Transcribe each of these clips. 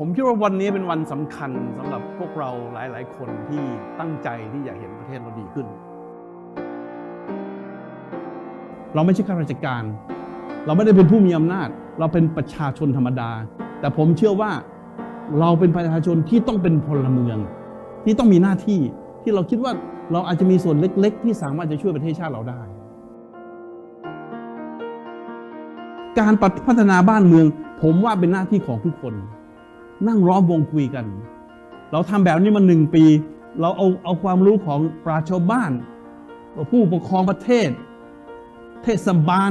ผมคิดว่าวันนี้เป็นวันสำคัญสำหรับพวกเราหลาย ๆ คนที่ตั้งใจที่อยากเห็นประเทศเราดีขึ้น เราไม่ใช่ข้าราชการ เราไม่ได้เป็นผู้มีอำนาจ เราเป็นประชาชนธรรมดา แต่ผมเชื่อว่าเราเป็นประชาชนที่ต้องเป็นพลเมือง ที่ต้องมีหน้าที่ที่เราคิดว่าเราอาจจะมีส่วนเล็ก ๆ ที่สามารถจะช่วยประเทศชาติเราได้ การพัฒนาบ้านเมือง ผมว่าเป็นหน้าที่ของทุกคน นั่งล้อมวงคุยกัน เราทำแบบนี้มาหนึ่งปี เราเอาเอาความรู้ของปราชญ์ชาวบ้าน ผู้ปกครองประเทศ เทศบาล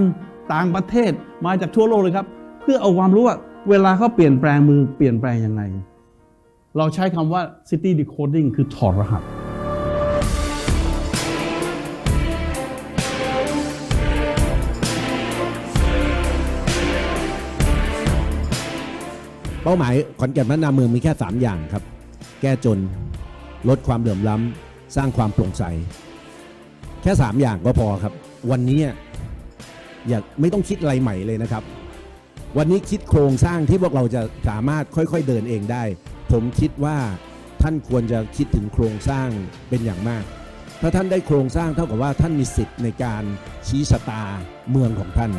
ต่างประเทศมาจากทั่วโลกเลยครับ เพื่อเอาความรู้ว่าเวลาเขาเปลี่ยนแปลงมือเปลี่ยนแปลงยังไง เราใช้คำว่า city decoding คือถอดรหัส เป้าหมายขอนแก่นพัฒนาเมืองมีแค่ 3 อย่างครับ แก้จน ลดความเหลื่อมล้ำสร้างความโปร่งใส แค่ 3 อย่างก็พอครับ วันนี้อย่าไม่ต้องคิดอะไรใหม่เลยนะครับ วันนี้คิดโครงสร้างที่พวกเราจะสามารถค่อยๆเดินเองได้ ผมคิดว่าท่านควรจะคิดถึงโครงสร้างเป็นอย่างมาก ถ้าท่านได้โครงสร้างเท่ากับว่าท่านมีสิทธิ์ในการชี้ชะตาเมืองของท่าน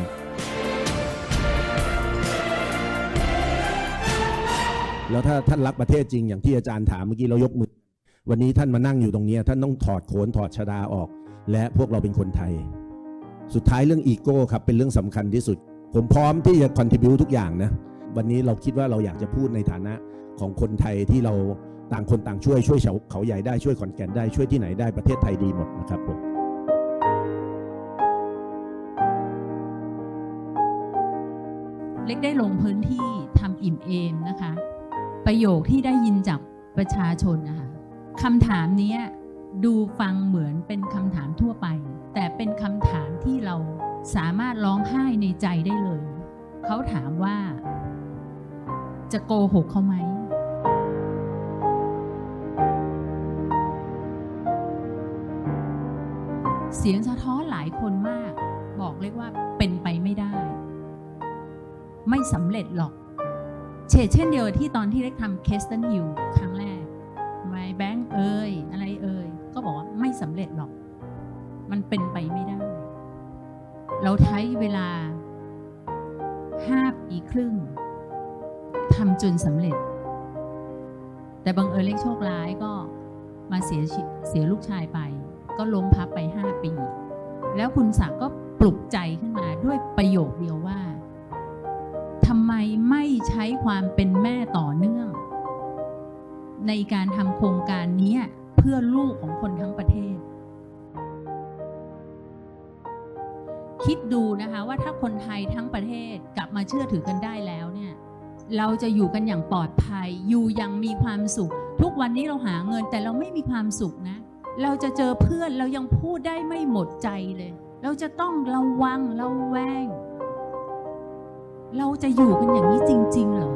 แล้วถ้าท่านรักประเทศจริงอย่างที่อาจารย์ถามเมื่อกี้เรายกมือ วันนี้ท่านมานั่งอยู่ตรงนี้ ท่านต้องถอดโขนถอดชดาออก และพวกเราเป็นคนไทย สุดท้ายเรื่องอีโก้ครับเป็นเรื่องสำคัญที่สุด ผมพร้อมที่จะคอนทิบิวทุกอย่างนะวันนี้เราคิดว่าเราอยากจะพูดในฐานะของคนไทยที่เราต่างคนต่างช่วยช่วยเขาเขาใหญ่ได้ช่วยขอนแก่นได้ช่วยที่ไหนได้ประเทศไทยดีหมดนะครับผมเล็กได้ลงพื้นที่ทำอิ่มเอมนะคะ ประโยคที่ได้ยินจากประชาชนนะคะคำถามนี้ดูฟังเหมือนเป็นคำถามทั่วไป แต่เป็นคำถามที่เราสามารถร้องไห้ในใจได้เลย เขาถามว่า จะโกหกเขาไหมเสียงสะท้อนหลายคนมาก บอกเรียกว่าเป็นไปไม่ได้ ไม่สำเร็จหรอก เฉดเช่นเดียวที่ตอนที่เล็กทำเคสตันฮิลครั้งแรกไมแบงค์เอ่ยอะไรเอ่ยก็บอกว่าไม่สำเร็จหรอก มันเป็นไปไม่ได้ เราใช้เวลาห้าปีครึ่งทำจนสำเร็จ แต่บังเอิญเล็กโชคร้ายก็มาเสียเสียลูกชายไป ก็ล้มพับไปห้าปี แล้วคุณศักก็ปลุกใจขึ้นมาด้วยประโยคเดียวว่า ไม่ใช้ความเป็นแม่ต่อเนื่อง ในการทำโครงการนี้เพื่อลูกของคนทั้งประเทศ คิดดูนะคะว่าถ้าคนไทยทั้งประเทศกลับมาเชื่อถือกันได้แล้วเนี่ยเราจะอยู่กันอย่างปลอดภัย อยู่อยังมีความสุข ทุกวันนี้เราหาเงินแต่เราไม่มีความสุขนะ เราจะเจอเพื่อนเรายังพูดได้ไม่หมดใจเลย เราจะต้องระวังระแวง เราจะอยู่กันอย่างนี้จริง ๆ เหรอ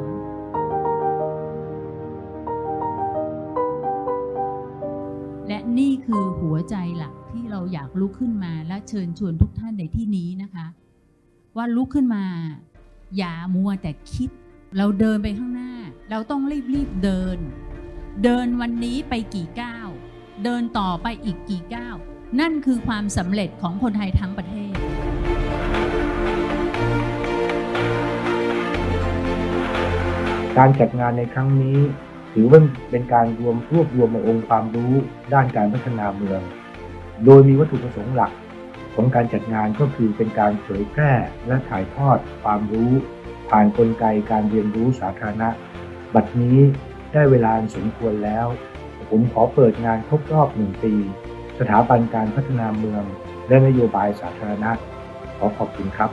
และนี่คือหัวใจหลักที่เราอยากลุกขึ้นมาและเชิญชวนทุกท่านในที่นี้นะคะ ว่าลุกขึ้นมา อย่ามัวแต่คิด เราเดินไปข้างหน้า เราต้องรีบ ๆ เดิน เดินวันนี้ไปกี่ก้าวเดินต่อไปอีกกี่ก้าวนั่นคือความสำเร็จของคนไทยทั้งประเทศ การจัดงานในครั้งนี้ ถือว่าเป็นการรวมรวบรวมองค์ความรู้ด้านการพัฒนาเมือง โดยมีวัตถุประสงค์หลักของการจัดงานก็คือเป็นการเผยแพร่และถ่ายทอดความรู้ ผ่านนกลไกการเรียนรู้สาธารณะ บัดนี้ได้เวลาสมควรแล้ว ผมขอเปิดงานครบรอบหนึ่งปี สถาบันการพัฒนาเมือง และนโยบายสาธารณะ ขอขอบคุณครับ